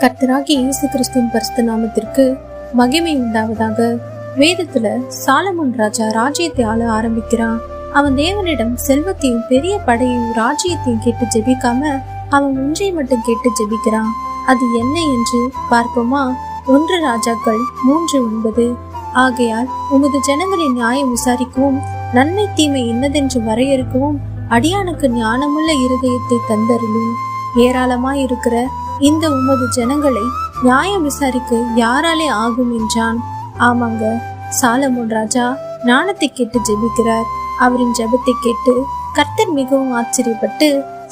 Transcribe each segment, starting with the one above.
கர்த்தராகி இயேசு கிறிஸ்துவின் பரிசுத்த நாமத்திற்கு மகிமை உண்டாவதாக வேதத்துல சாலமன் ராஜா ராஜ்யத்தை ஆள ஆரம்பிக்கிறான். அவன் தேவனிடம் செல்வத்தையும் பெரிய படையையும் ராஜ்யத்தையும் கேட்டு ஜெபிக்காம அவன் ஒன்றை மட்டும் கேட்டு ஜெபிக்கிறான். அது என்ன என்று பார்ப்போமா? ஒன்று ராஜாக்கள் மூன்று ஒன்பது. ஆகையால் உமது ஜனங்களின் நியாயம் விசாரிக்கவும் நன்மை தீமை என்னதென்று வரையறுக்கவும் அடியானுக்கு ஞானமுள்ள இருதயத்தை தந்தருளும். ஏராளமாய் இருக்கிற இந்த உமது ஜனங்களை நியாயம் விசாரிக்க யாராலே ஆகும் என்றான். ஆமாங்க சாலமோன் ராஜா ஞானத்தை கேட்டு ஜெபிக்கிறார். அவரின் ஜெபத்தை கேட்டு கர்த்தர் மிகவும் ஆச்சரியப்பட்டு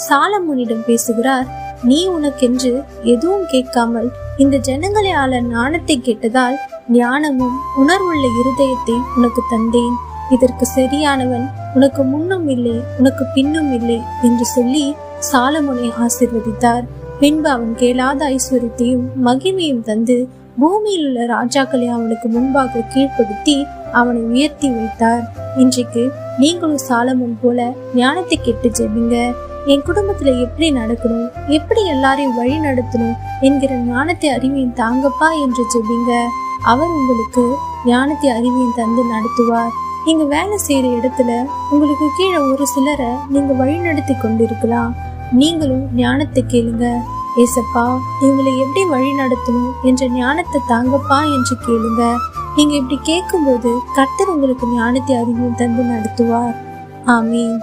சாலமோனிடம் பேசுகிறார் நீ உனக்கென்று எதுவும் கேட்காமல் இந்த ஜனங்களை ஆள ஞானத்தை கேட்டதால் ஞானமும் உணர்வுள்ள இருதயத்தை உனக்கு தந்தேன். இதற்கு சரியானவன் உனக்கு முன்னும் இல்லை உனக்கு பின்னும் இல்லை என்று சொல்லி சாலமுனை ஆசிர்வதித்தார். பின்பு அவன் கேளாத ஐஸ்வர்யத்தையும் மகிமையும் தந்து பூமியில் உள்ள ராஜாக்களை அவனுக்கு முன்பாக கீழ்ப்படுத்தி அவனை உயர்த்தி வைத்தார். இன்றைக்கு நீங்களும் சாலமும் போல ஞானத்தை கெட்டு ஜெபிங்க. என் குடும்பத்துல எப்படி நடக்கணும் எப்படி எல்லாரையும் வழி நடத்தணும் என்கிற ஞானத்தை அறிவியும் தாங்கப்பா என்று ஜெபிங்க. அவர் உங்களுக்கு ஞானத்தை அறிவியும் தந்து நடத்துவார். நீங்க வேலை செய்யற இடத்துல உங்களுக்கு கீழே ஒரு சிலரை நீங்க வழி நடத்தி கொண்டிருக்கலாம். நீங்களும் ஞானத்தை கேளுங்க. ஏசப்பா இவங்களை எப்படி வழி நடத்தணும் என்ற ஞானத்தை தாங்கப்பா என்று கேளுங்க. நீங்க இப்படி கேட்கும்போது கர்த்தர் உங்களுக்கு ஞானத்தை அறிவும் தந்து நடத்துவார். ஆமீன்.